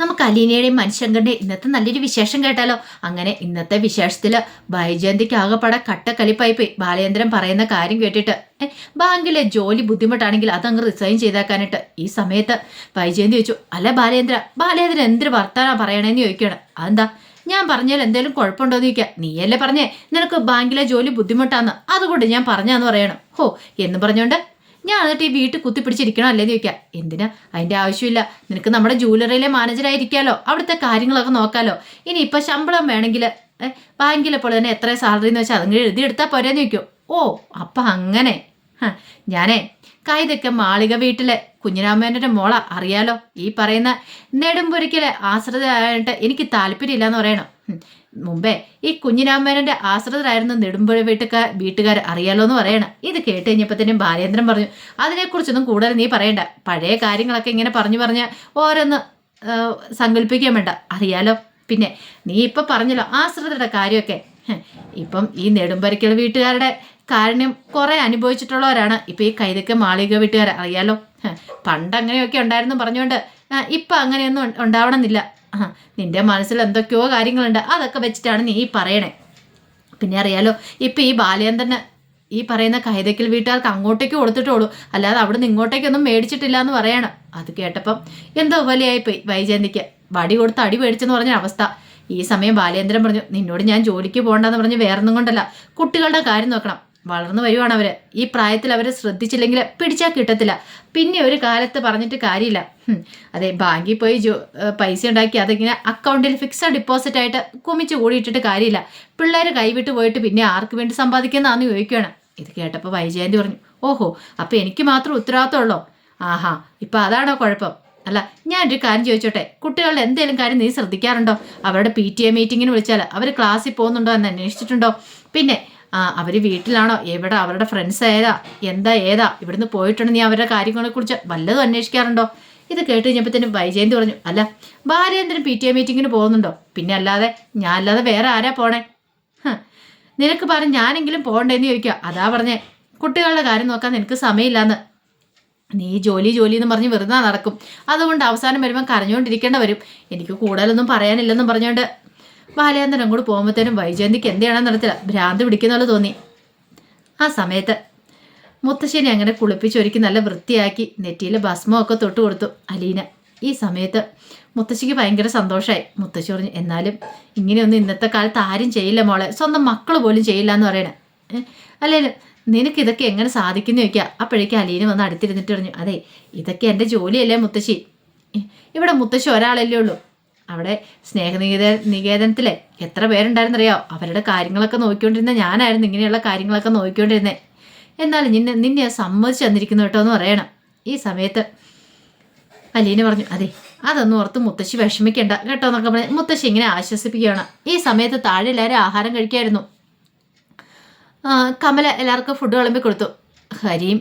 നമുക്ക് അലീനയുടെയും മനുഷ്യങ്കന്റെ ഇന്നത്തെ നല്ലൊരു വിശേഷം കേട്ടാലോ? അങ്ങനെ ഇന്നത്തെ വിശേഷത്തിൽ ബൈജയന്തിക്ക് ആകെപ്പാടെ കട്ടക്കലിപ്പായി പോയി ബാലചന്ദ്രൻ പറയുന്ന കാര്യം കേട്ടിട്ട് ബാങ്കിലെ ജോലി ബുദ്ധിമുട്ടാണെങ്കിൽ അതങ്ങ് റിസൈൻ ചെയ്താക്കാനായിട്ട് ഈ സമയത്ത് ബൈജയന്തി ചോദിച്ചു അല്ല ബാലേന്ദ്ര ബാലേന്ദ്രൻ എന്തൊരു വർത്താനാ പറയണേന്ന് ചോദിക്കണം അതെന്താ? ഞാൻ പറഞ്ഞാൽ എന്തെങ്കിലും കുഴപ്പമുണ്ടോന്ന് ചോദിക്കാം നീയല്ലേ പറഞ്ഞേ? നിനക്ക് ബാങ്കിലെ ജോലി ബുദ്ധിമുട്ടാന്ന്. അതുകൊണ്ട് ഞാൻ പറഞ്ഞാന്ന് പറയണം. ഹോ എന്ന് പറഞ്ഞോണ്ട് ഞാൻ എന്നിട്ട് ഈ വീട്ടിൽ കുത്തിപ്പിടിച്ചിരിക്കണോ അല്ലേന്ന് ചോദിക്കാം. എന്തിനാ? അതിന്റെ ആവശ്യമില്ല. നിനക്ക് നമ്മുടെ ജൂവലറിയിലെ മാനേജറായിരിക്കാലോ അവിടുത്തെ കാര്യങ്ങളൊക്കെ നോക്കാലോ. ഇനി ഇപ്പൊ ശമ്പളം വേണമെങ്കിൽ ബാങ്കിലപ്പോൾ തന്നെ എത്ര സാലറി എന്ന് വെച്ചാൽ അതങ്ങനെ എഴുതിയെടുത്താൽ പോരെന്ന് ചോദിക്കും. ഓ അപ്പൊ അങ്ങനെ. ഞാനേ കൈതൊക്കെ മാളിക വീട്ടിലെ കുഞ്ഞിരാമേന്റെ മോള അറിയാലോ? ഈ പറയുന്ന നെടുമ്പൊരിക്കലെ ആശ്രിതരായിട്ട് എനിക്ക് താല്പര്യമില്ല എന്ന് പറയണം മുമ്പേ ഈ കുഞ്ഞിരാമേനന്റെ ആശ്രിതരായിരുന്ന നെടുമ്പുഴ വീട്ടുകാർ വീട്ടുകാർ അറിയാലോ എന്ന് പറയണം. ഇത് കേട്ട് കഴിഞ്ഞപ്പത്തേനും ബാലേന്ദ്രൻ പറഞ്ഞു അതിനെക്കുറിച്ചൊന്നും കൂടുതൽ നീ പറയണ്ട. പഴയ കാര്യങ്ങളൊക്കെ ഇങ്ങനെ പറഞ്ഞു പറഞ്ഞ് ഓരോന്ന് സങ്കല്പിക്കാൻ വേണ്ട. അറിയാലോ? പിന്നെ നീ ഇപ്പൊ പറഞ്ഞല്ലോ ആശ്രിതരുടെ കാര്യമൊക്കെ. ഇപ്പം ഈ നെടുമ്പരക്കൽ വീട്ടുകാരുടെ കാരണം കുറെ അനുഭവിച്ചിട്ടുള്ളവരാണ്. ഇപ്പൊ ഈ കൈതക്ക മാളിക വീട്ടുകാർ അറിയാലോ? പണ്ട് അങ്ങനെയൊക്കെ ഉണ്ടായിരുന്നു പറഞ്ഞുകൊണ്ട് ഇപ്പം അങ്ങനെയൊന്നും ഉണ്ട- ഉണ്ടാവണമെന്നില്ല. നിന്റെ മനസ്സിൽ എന്തൊക്കെയോ കാര്യങ്ങളുണ്ട്. അതൊക്കെ വെച്ചിട്ടാണ് നീ പറയണേ. പിന്നെ അറിയാലോ ഇപ്പൊ ഈ ബാലചന്ദ്രന് ഈ പറയുന്ന കൈതക്കൽ വീട്ടുകാർക്ക് അങ്ങോട്ടേക്ക് കൊടുത്തിട്ടുള്ളൂ അല്ലാതെ അവിടുന്ന് ഇങ്ങോട്ടേക്കൊന്നും മേടിച്ചിട്ടില്ല എന്ന് പറയണം. അത് കേട്ടപ്പം എന്തോ പോലെയായിപ്പോയി വൈജയന്തിക്ക്. വടി കൊടുത്ത് അടി മേടിച്ചെന്ന് പറഞ്ഞ അവസ്ഥ. ഈ സമയം ബാലേന്ദ്രൻ പറഞ്ഞു നിന്നോട് ഞാൻ ജോലിക്ക് പോകണ്ടെന്ന് പറഞ്ഞ് വേറൊന്നും കൊണ്ടല്ല. കുട്ടികളുടെ കാര്യം നോക്കണം. വളർന്നു വരുവാണ് അവർ. ഈ പ്രായത്തിൽ അവരെ ശ്രദ്ധിച്ചില്ലെങ്കിൽ പിടിച്ചാൽ കിട്ടത്തില്ല. പിന്നെ ഒരു കാലത്ത് പറഞ്ഞിട്ട് കാര്യമില്ല. അതെ ബാങ്കിൽ പോയി ജോ പൈസ ഉണ്ടാക്കി അതിങ്ങനെ അക്കൗണ്ടിൽ ഫിക്സഡ് ഡിപ്പോസിറ്റ് ആയിട്ട് കുമിച്ച് കൂടിയിട്ടിട്ട് കാര്യമില്ല. പിള്ളേർ കൈവിട്ട് പോയിട്ട് പിന്നെ ആർക്ക് വേണ്ടി സമ്പാദിക്കുന്നതാന്ന് ചോദിക്കുകയാണ് ഇത് കേട്ടപ്പോൾ വൈജയന്തി പറഞ്ഞു ഓഹോ അപ്പോൾ എനിക്ക് മാത്രം ഉത്തരവാദിത്തമുള്ളോ? ആഹാ ഇപ്പം അതാണോ കുഴപ്പം? അല്ല ഞാനൊരു കാര്യം ചോദിച്ചോട്ടെ. കുട്ടികളുടെ എന്തെങ്കിലും കാര്യം നീ ശ്രദ്ധിക്കാറുണ്ടോ? അവരുടെ പി ടി എ മീറ്റിങ്ങിന് വിളിച്ചാൽ അവർ ക്ലാസ്സിൽ പോകുന്നുണ്ടോ എന്ന് അന്വേഷിച്ചിട്ടുണ്ടോ? പിന്നെ ആ അവർ വീട്ടിലാണോ? എവിടെ? അവരുടെ ഫ്രണ്ട്സ് ഏതാ? എന്താ ഏതാ? ഇവിടുന്ന് പോയിട്ടുണ്ട് നീ അവരുടെ കാര്യങ്ങളെക്കുറിച്ച് വല്ലതും അന്വേഷിക്കാറുണ്ടോ? ഇത് കേട്ട് കഴിഞ്ഞപ്പോഴത്തേനും വൈജയന്തി പറഞ്ഞു അല്ല ബാലേന്ദ്രൻ പി ടി എ മീറ്റിങ്ങിന് പോകുന്നുണ്ടോ? പിന്നെ അല്ലാതെ ഞാൻ അല്ലാതെ വേറെ ആരാ പോണേ? നിനക്ക് പറഞ്ഞ് ഞാനെങ്കിലും പോകണ്ടേന്ന് ചോദിക്കുക. അതാ പറഞ്ഞേ. കുട്ടികളുടെ കാര്യം നോക്കാൻ നിനക്ക് സമയമില്ലാന്ന്. നീ ജോലി ജോലി എന്ന് പറഞ്ഞ് വെറുതെ നടക്കും. അതുകൊണ്ട് അവസാനം വരുമ്പോൾ കരഞ്ഞുകൊണ്ടിരിക്കേണ്ട വരും. എനിക്ക് കൂടുതലൊന്നും പറയാനില്ലെന്നും പറഞ്ഞുകൊണ്ട് ബാലചന്ദ്രൻ അങ്ങോട്ട് പോകുമ്പോഴത്തേനും വൈജയന്തിക്ക് എന്ത് നടത്തില്ല ഭ്രാന്ത് പിടിക്കുന്ന പോലെ തോന്നി. ആ സമയത്ത് മുത്തശ്ശേരി അങ്ങനെ കുളിപ്പിച്ചൊരുക്കി നല്ല വൃത്തിയാക്കി നെറ്റിയിൽ ഭസ്മമൊക്കെ തൊട്ട് കൊടുത്തു അലീന. ഈ സമയത്ത് മുത്തശ്ശിക്ക് ഭയങ്കര സന്തോഷമായി മുത്തശ്ശി പറഞ്ഞു എന്നാലും ഇങ്ങനെയൊന്നും ഇന്നത്തെ കാലത്ത് ആരും ചെയ്യില്ല മോളെ. സ്വന്തം മക്കൾ പോലും ചെയ്യില്ല എന്ന് പറയണേ. അല്ലേലും നിനക്ക് ഇതൊക്കെ എങ്ങനെ സാധിക്കുന്നു ചോദിക്കുക അപ്പോഴേക്കും അലീന വന്ന് അടുത്തിരുന്നിട്ട് പറഞ്ഞു അതെ ഇതൊക്കെ എന്റെ ജോലിയല്ലേ മുത്തശ്ശി? ഇവിടെ മുത്തശ്ശി ഒരാളല്ലേ ഉള്ളൂ. അവിടെ സ്നേഹനികേത നികേതനത്തിലെ എത്ര പേരുണ്ടായിരുന്നറിയോ? അവരുടെ കാര്യങ്ങളൊക്കെ നോക്കിക്കൊണ്ടിരുന്ന ഞാനായിരുന്നു ഇങ്ങനെയുള്ള കാര്യങ്ങളൊക്കെ നോക്കിക്കൊണ്ടിരുന്നത് എന്നാൽ നിന്നെ നിന്നെ സമ്മതിച്ചു തന്നിരിക്കുന്നു കേട്ടോ എന്ന് പറയണം. ഈ സമയത്ത് അലീന പറഞ്ഞു അതെ അതൊന്നും ഓർത്ത് മുത്തശ്ശി വിഷമിക്കണ്ട കേട്ടോ എന്നൊക്കെ പറഞ്ഞ് മുത്തശ്ശി ഇങ്ങനെ ആശ്വസിപ്പിക്കുകയാണ്. ഈ സമയത്ത് താഴെ എല്ലാവരും ആഹാരം കഴിക്കായിരുന്നു. കമല എല്ലാവർക്കും ഫുഡ് വിളമ്പി കൊടുത്തു. ഹരിയും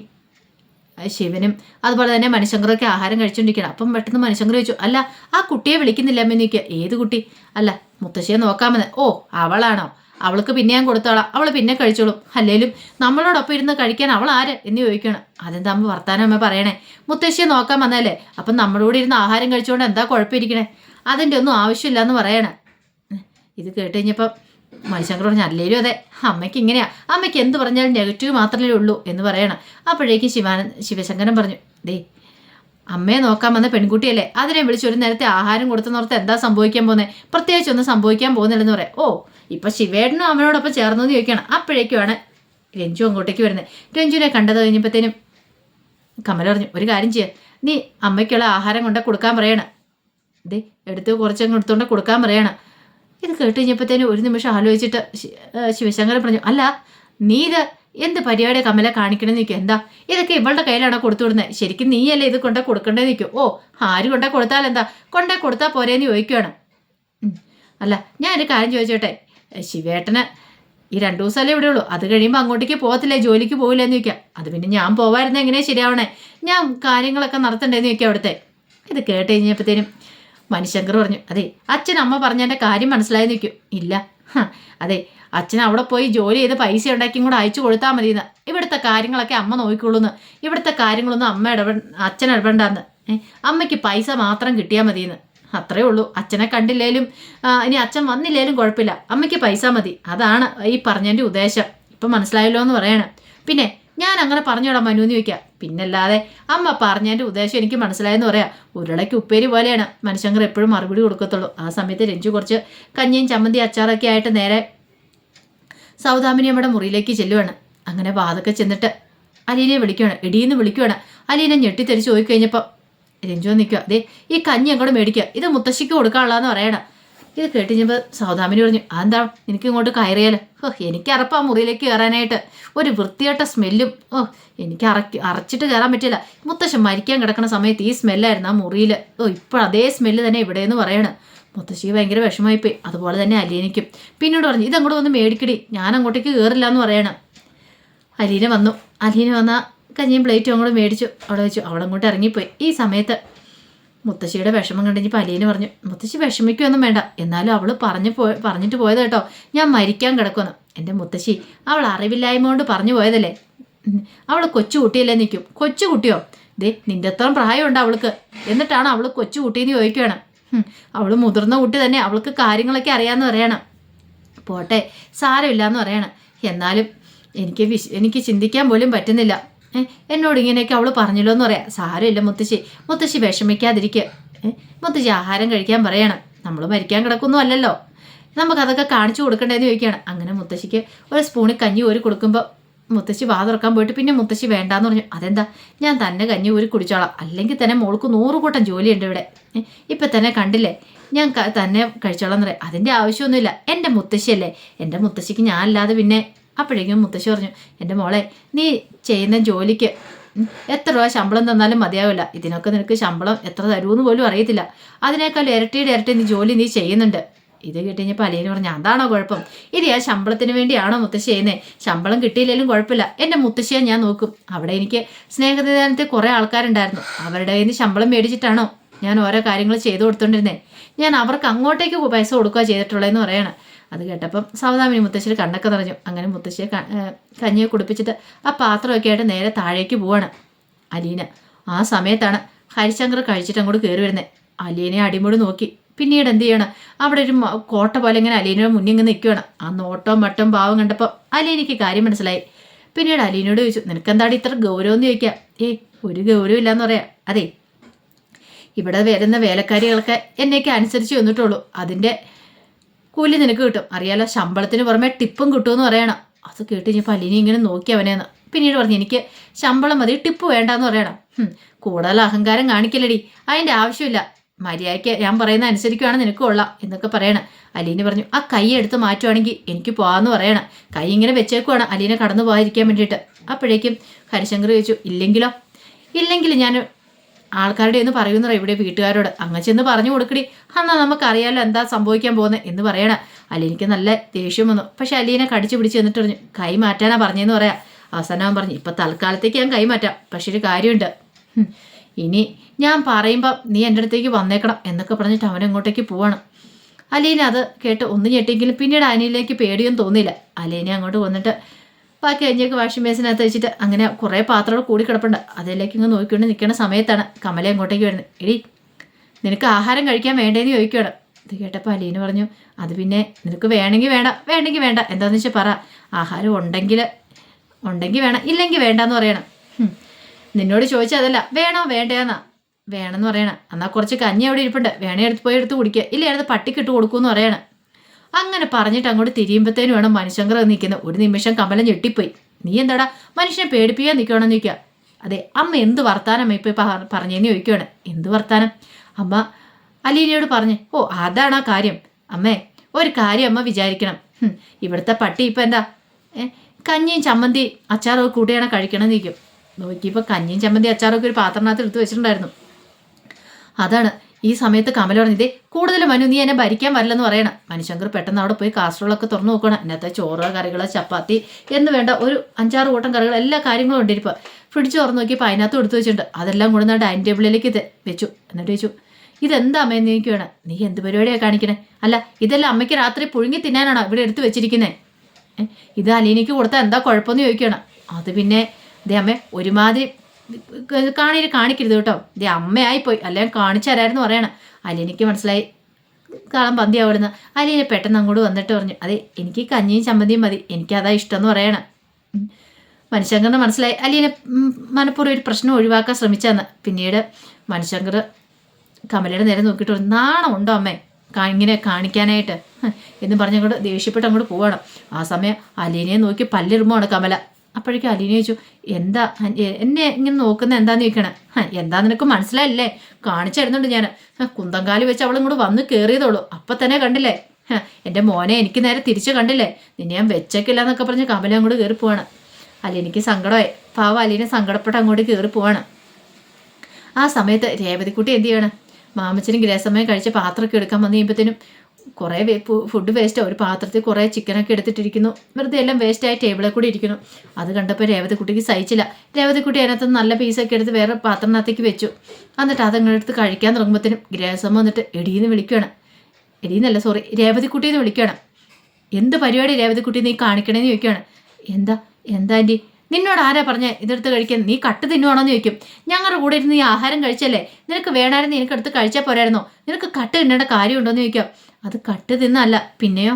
ശിവനും അതുപോലെ തന്നെ മനുഷ്യങ്കറൊക്കെ ആഹാരം കഴിച്ചുകൊണ്ടിരിക്കണം അപ്പം പെട്ടെന്ന് മനുഷ്യങ്കർ ചോദിച്ചു അല്ല ആ കുട്ടിയെ വിളിക്കുന്നില്ല അമ്മ ചോദിക്കുക ഏത് കുട്ടി? അല്ല മുത്തശ്ശിയെ നോക്കാമെന്ന്. ഓ അവളാണോ? അവൾക്ക് പിന്നെ ഞാൻ കൊടുത്തോളാം. അവൾ പിന്നെ കഴിച്ചോളും. അല്ലേലും നമ്മളോടൊപ്പം ഇരുന്ന് കഴിക്കാൻ അവൾ ആര്? എന്ന് ചോദിക്കണം അതെന്താ അമ്മ വർത്താനം അമ്മ പറയണേ? മുത്തശ്ശിയെ നോക്കാൻ വന്നല്ലേ അപ്പം നമ്മളോട് ഇരുന്ന് ആഹാരം കഴിച്ചുകൊണ്ട് എന്താ കുഴപ്പമിരിക്കണേ? അതിന്റെ ഒന്നും ആവശ്യമില്ല എന്ന് പറയണേ. ഇത് കേട്ട് കഴിഞ്ഞപ്പം മനുശങ്കർ പറഞ്ഞു അല്ലേലും അതെ. അമ്മയ്ക്ക് ഇങ്ങനെയാ. അമ്മയ്ക്ക് എന്ത് പറഞ്ഞാലും നെഗറ്റീവ് മാത്രമേ ഉള്ളൂ എന്ന് പറയണം. അപ്പോഴേക്കും ശിവാനന്ദ് ശിവശങ്കരൻ പറഞ്ഞു ദേ അമ്മയെ നോക്കാൻ വന്ന പെൺകുട്ടിയല്ലേ? അതിനെ വിളിച്ച് ഒരു നേരത്തെ ആഹാരം കൊടുത്തെന്നോർത്ത് എന്താ സംഭവിക്കാൻ പോകുന്നത് പ്രത്യേകിച്ച് ഒന്നും സംഭവിക്കാൻ പോകുന്നില്ലെന്ന് പറയാം. ഓ ഇപ്പൊ ശിവേടനും അമ്മയോടൊപ്പം ചേർന്നു എന്ന് ചോദിക്കണം. അപ്പോഴേക്കുമാണ് രഞ്ജു അങ്ങോട്ടേക്ക് വരുന്നത്. രഞ്ജുവിനെ കണ്ടത് കഴിഞ്ഞപ്പോഴത്തേനും കമല പറഞ്ഞു ഒരു കാര്യം ചെയ്യുക നീ അമ്മയ്ക്കുള്ള ആഹാരം കൊണ്ട് കൊടുക്കാൻ പറയണം. ദേ എടുത്ത് കുറച്ചങ്ങ് എടുത്തുകൊണ്ട് കൊടുക്കാൻ പറയണം. ഇത് കേട്ട് കഴിഞ്ഞപ്പോഴത്തേനും ഒരു നിമിഷം ആലോചിച്ചിട്ട് ശിവശങ്കരൻ പറഞ്ഞു അല്ല നീ ഇത് എന്ത് പരിപാടി കമല കാണിക്കണമെന്ന് നിൽക്കും എന്താ? ഇതൊക്കെ ഇവളുടെ കയ്യിലാണോ കൊടുത്തു വിടുന്നത്? ശരിക്കും നീയല്ലേ ഇത് കൊണ്ടേ കൊടുക്കേണ്ടത് നിൽക്കും ഓ ആര് കൊണ്ടേ കൊടുത്താൽ എന്താ? കൊണ്ടേ കൊടുത്താൽ പോരേന്ന് ചോദിക്കുവാണ്. ഉം. അല്ല ഞാൻ ഒരു കാര്യം ചോദിച്ചോട്ടെ? ശിവേട്ടന് ഈ രണ്ടു ദിവസമല്ലേ ഇവിടെ ഉള്ളൂ. അത് കഴിയുമ്പോൾ അങ്ങോട്ടേക്ക് പോകത്തില്ലേ? ജോലിക്ക് പോകില്ലെന്ന് ചോദിക്കാം. അത് പിന്നെ ഞാൻ പോവായിരുന്നു ശരിയാവണേ? ഞാൻ കാര്യങ്ങളൊക്കെ നടത്തണ്ടേന്ന് ചോദിക്കാം അവിടുത്തെ. ഇത് കേട്ട് കഴിഞ്ഞപ്പോഴത്തേനും മനുശങ്കർ പറഞ്ഞു അതെ അച്ഛൻ അമ്മ പറഞ്ഞതിന്റെ കാര്യം മനസ്സിലായി നിൽക്കും ഇല്ല അതെ അച്ഛൻ അവിടെ പോയി ജോലി ചെയ്ത് പൈസ ഉണ്ടാക്കിയും കൂടെ അയച്ചു കൊടുത്താൽ മതി എന്ന് ഇവിടുത്തെ കാര്യങ്ങളൊക്കെ അമ്മ നോക്കിക്കൊള്ളുന്നു. ഇവിടുത്തെ കാര്യങ്ങളൊന്നും അമ്മ ഇടപെ അച്ഛൻ ഇടപെടാന്ന് ഏഹ് അമ്മയ്ക്ക് പൈസ മാത്രം കിട്ടിയാൽ മതിയെന്ന്. അത്രേ ഉള്ളൂ. അച്ഛനെ കണ്ടില്ലേലും ഇനി അച്ഛൻ വന്നില്ലേലും കുഴപ്പമില്ല. അമ്മയ്ക്ക് പൈസ മതി. അതാണ് ഈ പറഞ്ഞതിന്റെ ഉദ്ദേശം. ഇപ്പം മനസ്സിലായല്ലോ എന്ന് പറയണം. പിന്നെ ഞാൻ അങ്ങനെ പറഞ്ഞോടാം മനു എന്ന് ചോദിക്കാം. പിന്നല്ലാതെ അമ്മ പറഞ്ഞതിന്റെ ഉദ്ദേശം എനിക്ക് മനസ്സിലായെന്ന് പറയാം. ഉരുളയ്ക്ക് ഉപ്പേരി പോലെയാണ്. മനുഷ്യങ്കർ എപ്പോഴും മറുപടി കൊടുക്കത്തുള്ളൂ. ആ സമയത്ത് രഞ്ജു കുറച്ച് കഞ്ഞിയും ചമ്മന്തി അച്ചാറൊക്കെ ആയിട്ട് നേരെ സൗദാമിനി അമ്മയുടെ മുറിയിലേക്ക് ചെല്ലുവാണ്. അങ്ങനെ വാതൊക്കെ ചെന്നിട്ട് അലീനെ വിളിക്കുകയാണ് എടീന്ന് വിളിക്കുകയാണ് അലീനെ ഞെട്ടിത്തെരിച്ച് പോയി കഴിഞ്ഞപ്പോൾ രഞ്ജു നിൽക്കുക അതെ ഈ കഞ്ഞി അങ്ങോട്ട് മേടിക്കുക ഇത് മുത്തശ്ശിക്ക് കൊടുക്കാനുള്ളതെന്ന് പറയണം. ഇത് കേട്ട് കഴിഞ്ഞപ്പോൾ സൗദാമിനി പറഞ്ഞു അതെന്താ? എനിക്ക് ഇങ്ങോട്ട് കയറിയാലോ? ഓ എനിക്ക് അറപ്പാ മുറിയിലേക്ക് കയറാനായിട്ട്. ഒരു വൃത്തിയായിട്ട സ്മെല്ലും ഓ എനിക്ക് അറക്കി അറച്ചിട്ട് കയറാൻ പറ്റില്ല. മുത്തശ്ശൻ മരിക്കാൻ കിടക്കുന്ന സമയത്ത് ഈ സ്മെല്ലായിരുന്നു ആ മുറിയിൽ ഓ ഇപ്പോൾ അതേ സ്മെല്ല് തന്നെ ഇവിടെ എന്ന് പറയണം. മുത്തശ്ശി ഭയങ്കര വിഷമമായിപ്പോയി. അതുപോലെ തന്നെ അലീനയ്ക്കും. പിന്നീട് പറഞ്ഞു ഇതങ്ങോട്ട് വന്ന് മേടിക്കടി. ഞാൻ അങ്ങോട്ടേക്ക് കയറില്ല എന്ന് പറയണം. അലീന വന്നു. അലീന വന്ന കഞ്ഞിയും പ്ലേറ്റും അങ്ങോട്ട് മേടിച്ചു. അവിടെ വെച്ചു. അവിടെ അങ്ങോട്ട് ഇറങ്ങിപ്പോയി. ഈ സമയത്ത് മുത്തശ്ശിയുടെ വിഷമം കണ്ടിഞ്ഞ് പലിയിൽ പറഞ്ഞു മുത്തശ്ശി വിഷമിക്കുമൊന്നും വേണ്ട. എന്നാലും അവൾ പറഞ്ഞു പോയ പറഞ്ഞിട്ട് പോയത് കേട്ടോ. ഞാൻ മരിക്കാൻ കിടക്കുന്നു. എന്റെ മുത്തശ്ശി അവൾ അറിവില്ലായ്മ കൊണ്ട് പറഞ്ഞു പോയതല്ലേ? അവൾ കൊച്ചു കുട്ടിയല്ലേ നിൽക്കും. കൊച്ചു കുട്ടിയോ? ദേ നിന്റെ അത്രയും പ്രായമുണ്ട് അവൾക്ക്. എന്നിട്ടാണ് അവൾ കൊച്ചു കുട്ടിയെന്ന് ചോദിക്കുകയാണ് അവൾ മുതിർന്ന കുട്ടി തന്നെ അവൾക്ക് കാര്യങ്ങളൊക്കെ അറിയാമെന്ന് പറയണം. പോട്ടെ സാരമില്ല എന്ന് പറയണം. എന്നാലും എനിക്ക് വിശ് എനിക്ക് ചിന്തിക്കാൻ പോലും പറ്റുന്നില്ല. എന്നോട് ഇങ്ങനെയൊക്കെ അവൾ പറഞ്ഞല്ലോ എന്ന് പറയാം. സാരമില്ല മുത്തശ്ശി. മുത്തശ്ശി വിഷമിക്കാതിരിക്കുക മുത്തശ്ശി ആഹാരം കഴിക്കാൻ പറയണം. നമ്മൾ മരിക്കാൻ കിടക്കുന്നു അല്ലല്ലോ. നമുക്കതൊക്കെ കാണിച്ചു കൊടുക്കണ്ടേന്ന് ചോദിക്കുകയാണ് അങ്ങനെ മുത്തശ്ശിക്ക് ഒരു സ്പൂണിൽ കഞ്ഞി ഊരി കൊടുക്കുമ്പോൾ മുത്തശ്ശി വാ തുറക്കാൻ പോയിട്ട് പിന്നെ മുത്തശ്ശി വേണ്ടാന്ന് പറഞ്ഞു. അതെന്താ? ഞാൻ തന്നെ കഞ്ഞി ഊരി കുടിച്ചോളാം. അല്ലെങ്കിൽ തന്നെ മോൾക്ക് നൂറ് കൂട്ടം ജോലിയുണ്ട് ഇവിടെ. ഇപ്പം തന്നെ കണ്ടില്ലേ? ഞാൻ തന്നെ കഴിച്ചോളാം എന്ന് പറയാം. അതിന്റെ ആവശ്യമൊന്നുമില്ല. എന്റെ മുത്തശ്ശിയല്ലേ? എന്റെ മുത്തശ്ശിക്ക് ഞാനല്ലാതെ പിന്നെ അപ്പോഴേക്കും മുത്തശ്ശി പറഞ്ഞു എന്റെ മോളെ നീ ചെയ്യുന്ന ജോലിക്ക് എത്ര രൂപ ശമ്പളം തന്നാലും മതിയാവില്ല. ഇതിനൊക്കെ നിനക്ക് ശമ്പളം എത്ര തരുമെന്ന് പോലും അറിയത്തില്ല. അതിനേക്കാൾ ഇരട്ടിയുടെ ഇരട്ടി നീ ജോലി നീ ചെയ്യുന്നുണ്ട്. ഇത് കിട്ടിഞ്ഞപ്പോൾ അലീന പറഞ്ഞു അതാണോ കുഴപ്പം? ഇത് ആ ശമ്പളത്തിന് വേണ്ടിയാണോ മുത്തശ്ശി ചെയ്യുന്നത് ശമ്പളം കിട്ടിയില്ലെങ്കിലും കുഴപ്പമില്ല. എന്റെ മുത്തശ്ശിയെ ഞാൻ നോക്കും. അവിടെ എനിക്ക് സ്നേഹനിധാനത്തിൽ കുറേ ആൾക്കാരുണ്ടായിരുന്നു. അവരുടെ കയ്യിൽ നിന്ന് ശമ്പളം മേടിച്ചിട്ടാണോ ഞാൻ ഓരോ കാര്യങ്ങൾ ചെയ്തു കൊടുത്തോണ്ടിരുന്നേ. ഞാൻ അവർക്ക് അങ്ങോട്ടേക്ക് പൈസ കൊടുക്കുക ചെയ്തിട്ടുള്ളതെന്ന് പറയണം. അത് കേട്ടപ്പം സൗദാമിനി മുത്തശ്ശിയുടെ കണ്ണൊക്കെ നിറഞ്ഞു. അങ്ങനെ മുത്തശ്ശിയെ കഞ്ഞിയെ കുടിപ്പിച്ചിട്ട് ആ പാത്രമൊക്കെ ആയിട്ട് നേരെ താഴേക്ക് പോവാണ് അലീന. ആ സമയത്താണ് ഹരിശങ്കർ കഴിച്ചിട്ട് അങ്ങോട്ട് കയറി വരുന്നത് അലീനെ അടിമുടി നോക്കി. പിന്നീട് എന്ത് ചെയ്യണം? അവിടെ ഒരു കോട്ട പോലെ ഇങ്ങനെ അലീനയുടെ മുന്നിൽ ഇങ്ങനെ നിൽക്കുകയാണ് ആ നോട്ടവും മട്ടും ഭാവം കണ്ടപ്പോൾ അലീനയ്ക്ക് കാര്യം മനസ്സിലായി. പിന്നീട് അലീനയോട് ചോദിച്ചു നിനക്കെന്താണ് ഇത്ര ഗൗരവം എന്ന് ചോദിക്കാം? ഏയ് ഒരു ഗൗരവം ഇല്ലയെന്ന് പറയാം. അതെ ഇവിടെ വരുന്ന വേലക്കാരികളൊക്കെ എന്നെയൊക്കെ അനുസരിച്ച് വന്നിട്ടുള്ളൂ അതിന്റെ കൂലി നിനക്ക് കിട്ടും. അറിയാലോ ശമ്പളത്തിന് പുറമെ ടിപ്പും കിട്ടുമെന്ന് പറയണം. അത് കേട്ട് ഞാൻ അലിനി ഇങ്ങനെ നോക്കി അവനെന്ന്. പിന്നീട് പറഞ്ഞു എനിക്ക് ശമ്പളം മതി ടിപ്പ് വേണ്ടാന്ന് പറയണം. കൂടുതൽ അഹങ്കാരം കാണിക്കലടി അതിന്റെ ആവശ്യമില്ല. മര്യാദയ്ക്ക് ഞാൻ പറയുന്ന അനുസരിക്കുവാണ് നിനക്ക് കൊള്ളാം എന്നൊക്കെ പറയണം. അലീന പറഞ്ഞു ആ കൈ എടുത്ത് മാറ്റുവാണെങ്കിൽ എനിക്ക് പോകാമെന്ന് പറയണം. കൈ ഇങ്ങനെ വെച്ചേക്കുവാണ് അലീന കടന്നു പോകാതിരിക്കാൻ വേണ്ടിയിട്ട്. അപ്പോഴേക്കും ഹരിശങ്കർ ചോദിച്ചു ഇല്ലെങ്കിലോ? ഇല്ലെങ്കിൽ ഞാൻ ആൾക്കാരുടെ എന്ന് പറയുന്ന ഇവിടെ വീട്ടുകാരോട് അങ്ങ് ചെന്ന് പറഞ്ഞു കൊടുക്കടി. എന്നാ നമുക്കറിയാലോ എന്താ സംഭവിക്കാൻ പോകുന്നത് എന്ന് പറയണ. അലീനയ്ക്ക് നല്ല ദേഷ്യം വന്നു. പക്ഷെ അലീനെ കടിച്ചു പിടിച്ച് എന്നിട്ട് പറഞ്ഞു കൈ മാറ്റാനാ പറഞ്ഞതെന്ന് പറയാം. അവസാനം പറഞ്ഞു ഇപ്പം തൽക്കാലത്തേക്ക് ഞാൻ കൈ മാറ്റാം. പക്ഷെ ഒരു കാര്യമുണ്ട് ഇനി ഞാൻ പറയുമ്പോൾ നീ എന്റെ അടുത്തേക്ക് വന്നേക്കണം എന്നൊക്കെ പറഞ്ഞിട്ട് അവൻ അങ്ങോട്ടേക്ക് പോവാണ്. അലീന അത് കേട്ട് ഒന്ന് ഞെട്ടിയെങ്കിലും പിന്നീട് അനിയിലേക്ക് പേടിയൊന്നും തോന്നിയില്ല. അലീനെ അങ്ങോട്ട് വന്നിട്ട് ബാക്കി കഴിഞ്ഞേക്ക് വാഷിംഗ് ബേസിനകത്ത് വെച്ചിട്ട് അങ്ങനെ കുറേ പാത്രങ്ങൾ കൂടി കിടപ്പുണ്ട്. അതിലേക്ക് ഇങ്ങ് നോക്കിക്കൊണ്ട് നിൽക്കുന്ന സമയത്താണ് കമല അങ്ങോട്ടേക്ക് വരുന്നത്. എടി നിനക്ക് ആഹാരം കഴിക്കാൻ വേണ്ടേന്ന് ചോദിക്കുകയാണ്. ഇത് കേട്ടപ്പോൾ അലീന പറഞ്ഞു അത് പിന്നെ നിനക്ക് വേണമെങ്കിൽ വേണ്ട വേണമെങ്കിൽ വേണ്ട. എന്താണെന്ന് വെച്ചാൽ പറ. ആഹാരം ഉണ്ടെങ്കിൽ ഉണ്ടെങ്കിൽ വേണം ഇല്ലെങ്കിൽ വേണ്ടെന്ന് പറയണം. നിന്നോട് ചോദിച്ചതല്ല വേണോ വേണ്ടേന്നാ വേണമെന്ന് പറയണം. എന്നാൽ കുറച്ച് കഞ്ഞി അവിടെ ഇരിപ്പുണ്ട്. വേണേ എടുത്ത് പോയി എടുത്ത് കുടിക്കുക ഇല്ല എടുത്ത് പട്ടിക്കിട്ട് കൊടുക്കുമെന്ന് പറയണം. അങ്ങനെ പറഞ്ഞിട്ട് അങ്ങോട്ട് തിരിയുമ്പോഴത്തേനും വേണം മനുശങ്കർ നിൽക്കുന്നത്. ഒരു നിമിഷം കമലം ഞെട്ടിപ്പോയി. നീ എന്താടാ? മനുഷ്യനെ പേടിപ്പിക്കാൻ നിൽക്കണമെന്ന് ചോദിക്കുക. അതെ അമ്മ എന്ത് വർത്താനം ഇപ്പൊ പറഞ്ഞു ചോദിക്കുകയാണ് എന്ത് വർത്താനം? അമ്മ അലീനയോട് പറഞ്ഞു. ഓ അതാണ് ആ കാര്യം. അമ്മേ ഒരു കാര്യം അമ്മ വിചാരിക്കണം. ഇവിടുത്തെ പട്ടി ഇപ്പം എന്താ? കഞ്ഞിയും ചമ്മന്തി അച്ചാറൊക്കെ കൂട്ടിയാണ് കഴിക്കണം നിൽക്കും നോക്കിയപ്പോൾ കഞ്ഞിയും ചമ്മന്തി അച്ചാറൊക്കെ ഒരു പാത്രത്തിനകത്ത് എടുത്ത് വെച്ചിട്ടുണ്ടായിരുന്നു. അതാണ്. ഈ സമയത്ത് കമൽ പറഞ്ഞത് കൂടുതൽ മനു നീ എന്നെ ഭരിക്കാൻ വരില്ലെന്ന് പറയണം. മനുശങ്കർ പെട്ടെന്ന് അവിടെ പോയി കാസറോളൊക്കെ തുറന്നു നോക്കണം. ഇന്നത്തെ ചോറ് കറികൾ ചപ്പാത്തി എന്ന് വേണ്ട ഒരു അഞ്ചാറ് കൂട്ടം കറികൾ എല്ലാ കാര്യങ്ങളും ഉണ്ട് ഇപ്പോൾ ഫ്രിഡ്ജ് തുറന്നു നോക്കിയപ്പോൾ അതിനകത്ത് എടുത്തു വെച്ചിട്ടുണ്ട്. അതെല്ലാം ഞാൻ ഡൈനിങ് ടേബിളിലേക്ക് ഇത് വെച്ചു. എന്നിട്ട് ചോദിച്ചു ഇതെന്താ അമ്മയെന്ന് വേണം നീ എന്ത് പരിപാടിയാണ് കാണിക്കണേ? അല്ല ഇതെല്ലാം അമ്മയ്ക്ക് രാത്രി പുഴുങ്ങി തിന്നാനാണോ ഇവിടെ എടുത്തു വെച്ചിരിക്കുന്നത് ഇത് അലീനയ്ക്ക് കൊടുത്താൽ എന്താ കുഴപ്പമെന്ന് ചോദിക്കണം അത് പിന്നെ അതേ അമ്മേ ഒരുമാതിരി കാണി കാണിക്കരുത് കേട്ടോ. ഇത് അമ്മയായിപ്പോയി. അല്ലെങ്കിൽ കാണിച്ചു തരായിരുന്നു പറയണം. അലീനയ്ക്ക് മനസ്സിലായി. കാളം പന്തി അവിടുന്ന് അലീന പെട്ടെന്ന് അങ്ങോട്ട് വന്നിട്ട് പറഞ്ഞു അതെ എനിക്ക് കഞ്ഞിയും ചമ്മന്തിയും മതി. എനിക്കതാ ഇഷ്ടം എന്ന് പറയണം. മനുശങ്കറിന് മനസ്സിലായി. അലീന മനഃപൂർവം ഒരു പ്രശ്നം ഒഴിവാക്കാൻ ശ്രമിച്ചെന്ന്. പിന്നീട് മനുശങ്കർ കമലയുടെ നേരെ നോക്കിയിട്ട് പറഞ്ഞു നാണം ഉണ്ടോ അമ്മേ? ഇങ്ങനെ കാണിക്കാനായിട്ട്. എന്ന് പറഞ്ഞങ്ങോട്ട് ദേഷ്യപ്പെട്ട് അങ്ങോട്ട് പോവണം. ആ സമയം അലീനയെ നോക്കി പല്ലിറുമ്പോണ് കമല. അപ്പോഴേക്കും അലീന ചോദിച്ചു എന്താ? എന്നെ ഇങ്ങനെ നോക്കുന്ന എന്താന്ന് ചോദിക്കണേ? "ഹ, എന്താ നിനക്ക് മനസ്സിലായില്ലേ? കാണിച്ചായിരുന്നുണ്ട് ഞാൻ കുന്തങ്കാലി വെച്ച് അവളും കൂടെ വന്ന് കയറിയതുള്ളൂ അപ്പം തന്നെ കണ്ടില്ലേ? എന്റെ മോനെ എനിക്ക് നേരെ തിരിച്ചു കണ്ടില്ലേ? നിന്നെ ഞാൻ വെച്ചേക്കില്ല എന്നൊക്കെ പറഞ്ഞ് കമല അങ്ങോട്ട് കയറി പോവാണ്. അലീനയ്ക്ക് സങ്കടമായി. പാവ അലീനെ സങ്കടപ്പെട്ട് അങ്ങോട്ട് കയറി പോവാണ്. ആ സമയത്ത് രേവതിക്കുട്ടി എന്ത് ചെയ്യണം? മാമച്ചനും ഗ്രഹസമയം കഴിച്ച പാത്രമൊക്കെ എടുക്കാൻ വന്നു കഴിയുമ്പോഴത്തേനും കുറേ ഫുഡ് വേസ്റ്റ് ഒരു പാത്രത്തിൽ കുറേ ചിക്കനൊക്കെ എടുത്തിട്ടിരിക്കുന്നു. വെറുതെ എല്ലാം വേസ്റ്റായി ടേബിളിൽ കൂടി ഇരിക്കുന്നു. അത് കണ്ടപ്പോൾ രേവതിക്കുട്ടിക്ക് സഹിച്ചില്ല. രേവതിക്കുട്ടി അതിനകത്ത് നല്ല പീസൊക്കെ എടുത്ത് വേറെ പാത്രത്തിനകത്തേക്ക് വെച്ചു. എന്നിട്ട് അതങ്ങനെ എടുത്ത് കഴിക്കാൻ തുടങ്ങുമ്പോഴത്തേനും ഗ്രഹസം വന്നിട്ട് എടീന്ന് വിളിക്കുകയാണ് എടീന്നല്ല സോറി രേവതിക്കുട്ടിയെന്ന് വിളിക്കുകയാണ് എന്ത് പരിപാടി രേവതിക്കുട്ടി നീ കാണിക്കണേന്ന് ചോദിക്കുകയാണ് എന്താ എന്താ ആന്റി? നിന്നോട് ആരാ പറഞ്ഞ? ഇതെടുത്ത് കഴിക്കാൻ നീ കട്ട് തിന്നുവാണോന്ന് ചോദിക്കും. ഞങ്ങളുടെ കൂടെ ഇരുന്ന് ഈ ആഹാരം കഴിച്ചല്ലേ? നിനക്ക് വേണമായിരുന്നു നിനക്ക് എടുത്ത് കഴിച്ചാൽ പോരായിരുന്നോ? നിനക്ക് കട്ട് തിന്നേണ്ട കാര്യമുണ്ടോന്ന് ചോദിക്കാം. അത് കട്ട് തിന്നല്ല. പിന്നെയോ?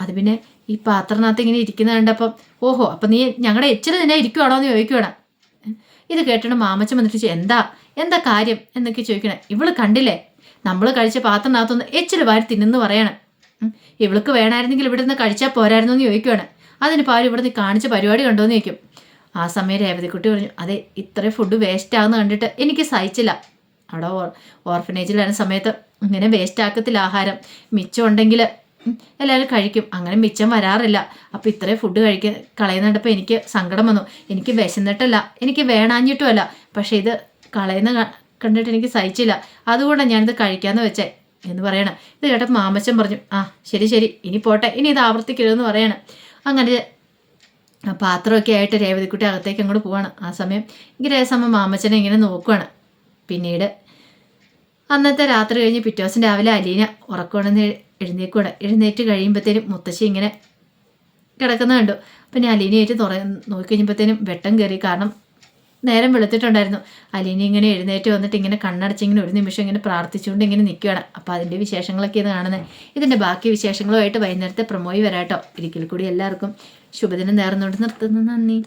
അത് പിന്നെ ഈ പാത്രത്തിനകത്ത് ഇങ്ങനെ ഇരിക്കുന്ന കണ്ടപ്പം ഓഹോ അപ്പം നീ ഞങ്ങളുടെ എച്ചിൽ തന്നെ ഇരിക്കുവാണോ എന്ന് ചോദിക്കുവാണ്. ഇത് കേട്ടിട്ട് മാമച്ചൻ വന്നിട്ട് എന്താ? എന്താ കാര്യം? എന്നൊക്കെ ചോദിക്കണേ. ഇവൾ കണ്ടില്ലേ? നമ്മൾ കഴിച്ച പാത്രത്തിനകത്തൊന്ന് എച്ചിൽ വാരി തിന്നെന്ന് പറയണം. ഇവൾക്ക് വേണമായിരുന്നെങ്കിൽ ഇവിടെ നിന്ന് കഴിച്ചാൽ പോരായിരുന്നു എന്ന് ചോദിക്കുവാണ്. അതിന് പാര് ഇവിടെ നിന്ന് കാണിച്ച പരിപാടി കണ്ടോന്ന് ചോദിക്കും. ആ സമയം രേവതിക്കുട്ടി പറഞ്ഞു അതെ ഇത്രയും ഫുഡ് വേസ്റ്റ് ആകുന്ന കണ്ടിട്ട് എനിക്ക് സഹിച്ചില്ല. അവിടെ ഓർ ഓർഫനേജിലായിരുന്ന സമയത്ത് ഇങ്ങനെ വേസ്റ്റ് ആക്കത്തില്ല ആഹാരം. മിച്ചം ഉണ്ടെങ്കിൽ എല്ലാവരും കഴിക്കും. അങ്ങനെ മിച്ചം വരാറില്ല. അപ്പോൾ ഇത്രയും ഫുഡ് കഴിക്ക കളയുന്നുണ്ടപ്പോൾ എനിക്ക് സങ്കടം വന്നു. എനിക്ക് വിശന്നിട്ടല്ല. എനിക്ക് വേണാഞ്ഞിട്ടുമല്ല പക്ഷേ ഇത് കളയുന്ന കണ്ടിട്ട് എനിക്ക് സഹിച്ചില്ല. അതുകൊണ്ടാണ് ഞാനിത് കഴിക്കാമെന്ന് വെച്ചേ. എന്ന് പറയണം. ഇത് കേട്ടപ്പോൾ മാമച്ചൻ പറഞ്ഞു ആ ശരി ശരി. ഇനി പോട്ടെ. ഇനി ഇത് ആവർത്തിക്കരുതെന്ന് പറയണം. അങ്ങനെ പാത്രമൊക്കെ ആയിട്ട് രേവതിക്കുട്ടി അകത്തേക്ക് അങ്ങോട്ട് പോവാണ്. ആ സമയം ഗ്രഹസമ്മ മാമച്ചനെ ഇങ്ങനെ നോക്കുവാണ്. പിന്നീട് അന്നത്തെ രാത്രി കഴിഞ്ഞ് പിറ്റേ ദിവസം രാവിലെ അലീന ഉറക്കമാണെന്ന് എഴുന്നേക്കുവാണ്. എഴുന്നേറ്റ് കഴിയുമ്പോഴത്തേനും മുത്തശ്ശി ഇങ്ങനെ കിടക്കുന്ന കണ്ടു. അപ്പം ഞാൻ അലീനയായിട്ട് തുറ നോക്കി കഴിഞ്ഞപ്പോഴത്തേനും വെട്ടം കയറി കാരണം നേരം വെളുത്തിട്ടുണ്ടായിരുന്നു. അലീനി ഇങ്ങനെ എഴുന്നേറ്റ് വന്നിട്ട് ഇങ്ങനെ കണ്ണടച്ച് ഇങ്ങനെ ഒരു നിമിഷം ഇങ്ങനെ പ്രാർത്ഥിച്ചുകൊണ്ട് ഇങ്ങനെ നിൽക്കുകയാണ് അപ്പോൾ അതിന്റെ വിശേഷങ്ങളൊക്കെയാണ് കാണുന്നത് ഇതിന്റെ ബാക്കി വിശേഷങ്ങളുമായിട്ട് വൈകുന്നേരത്തെ പ്രമോയി വരാട്ടോ. ഒരിക്കൽ കൂടി എല്ലാവർക്കും ശുഭദിനം നേർന്നുകൊണ്ട് നിർത്തുന്നു. നന്ദി.